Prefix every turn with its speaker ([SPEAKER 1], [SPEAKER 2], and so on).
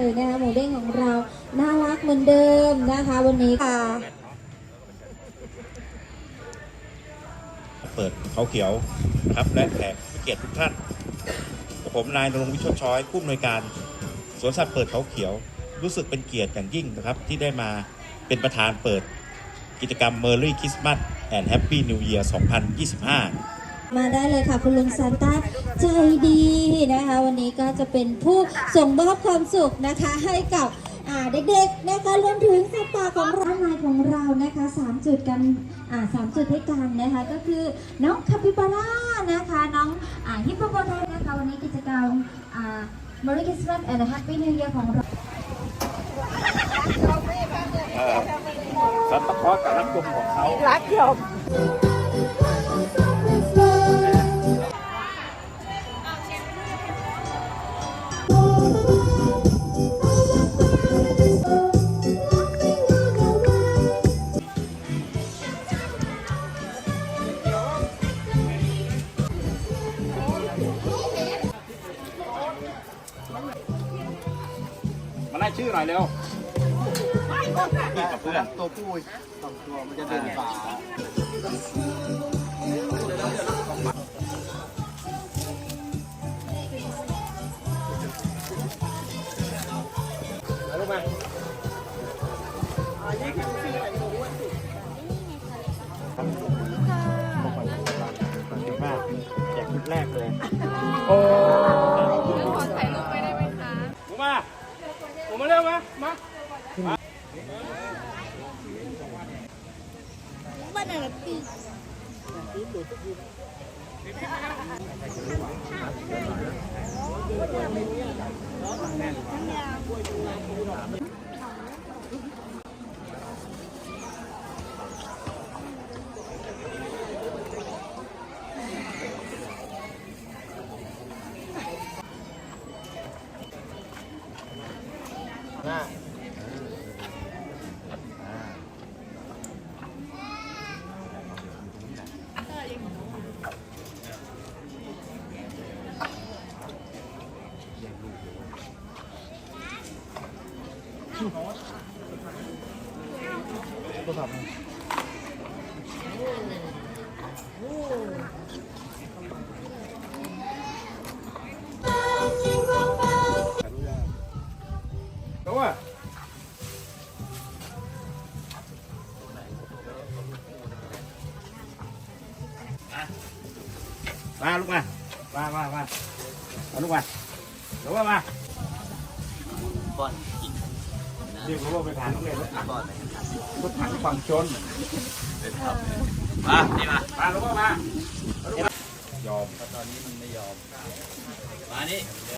[SPEAKER 1] เลยนะคะหมูเด้งของเรา น่ารักเหมือนเดิมนะคะ วันนี้ค่ะ
[SPEAKER 2] เปิดเขาเขียวนะครับและแขกผู้เกียรติทุกท่านกับผมนายนรงค์วิชชดช้อยผู้อำนวยการสวนสัตว์เปิดเขาเขียว รู้สึกเป็นเกียรติอย่างยิ่งนะครับ ที่ได้มาเป็นประธานเปิดกิจกรรม Merry Christmas and Happy New Year 2025
[SPEAKER 1] มาได้เลยค่ะ คุณลุงซานต้า ใจดีนะคะ วันนี้ก็จะเป็นผู้ส่งมอบความสุขนะคะ ให้กับเด็กๆนะคะรวมถึงสัตว์ป่าของเราในของเรานะคะสามจุดกันอ่าสามจุดด้วยกันนะคะ ก็คือน้องคาปิบาร่านะคะ น้องอ่าฮิปโปโปเตนะคะ วันนี้กิจกรรมอ่า Merry Christmas and Happy New Year ของเรา
[SPEAKER 2] สัตว์ตะเคาะกับน้ำจุ่มของเขา
[SPEAKER 3] รักยม
[SPEAKER 2] ไล่ชื่อหน่อยเร็วพี่กับเพื่อน
[SPEAKER 4] ตัวผู้สองตัวมันจะเดินป่า
[SPEAKER 2] ลูกมาแจกชุดแรกเลย โอ้ con này là tí Yeah. ตัวมาลูกมามามามาเอาลูกมาลูกมามา
[SPEAKER 4] บอลกิน
[SPEAKER 2] เรียกรู้ว่าไปผ่านโรงเรียนรถถัง
[SPEAKER 4] บอลเลย
[SPEAKER 2] รถถังฝั่งชน
[SPEAKER 4] มานี่มา
[SPEAKER 2] มาลูกมายอม
[SPEAKER 4] ตอนนี้มันไม่ยอม มานี่